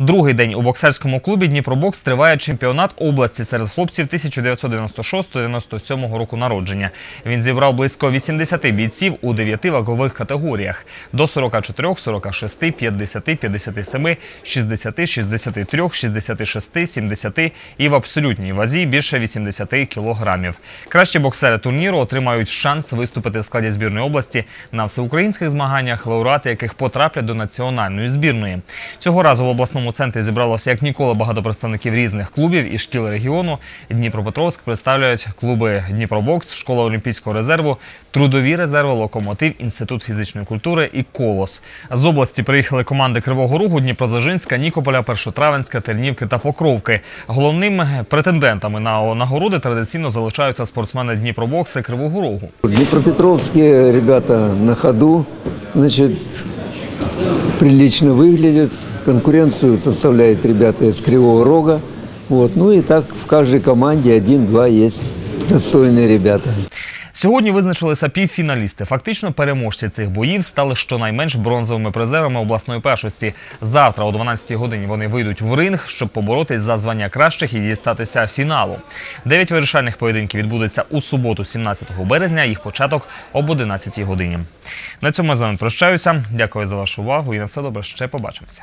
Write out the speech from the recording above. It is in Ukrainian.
Другий день у боксерському клубі Дніпробокс триває чемпіонат області серед хлопців 1996-97 року народження. Він зібрав близько 80 бійців у 9 вагових категоріях до 44, 46, 50, 57, 60, 63, 66, 70 і в абсолютній вазі більше 80 кілограмів. Кращі боксери турніру отримають шанс виступити в складі збірної області на всеукраїнських змаганнях, лауреати яких потраплять до національної збірної. Цього разу в обласному центрі зібралося як ніколи багато представників різних клубів і шкіл регіону. Дніпропетровськ представляють клуби Дніпробокс, школа Олімпійського резерву, трудові резерви, локомотив, інститут фізичної культури і колос. З області приїхали команди Кривого Рогу, Дніпродзержинська, Нікополя, Першотравенська, Тернівки та Покровки. Головними претендентами на нагороди традиційно залишаються спортсмени Дніпробокси Кривого Рогу. Днепропетровские ребята на ходу, значит, прилично выглядят. Конкуренцию составляют ребята из Кривого Рога. Вот. Ну и так в каждой команде один-два есть достойные ребята. Сьогодні визначилися півфіналісти. Фактично переможці цих боїв стали щонайменш бронзовими призерами обласної першості. Завтра о 12-й годині вони вийдуть в ринг, щоб поборотись за звання кращих і дістатися фіналу. Дев'ять вирішальних поєдинків відбудеться у суботу, 17 березня. Їх початок об 11-й годині. На цьому я з вами прощаюся. Дякую за вашу увагу і на все добре. Ще побачимося.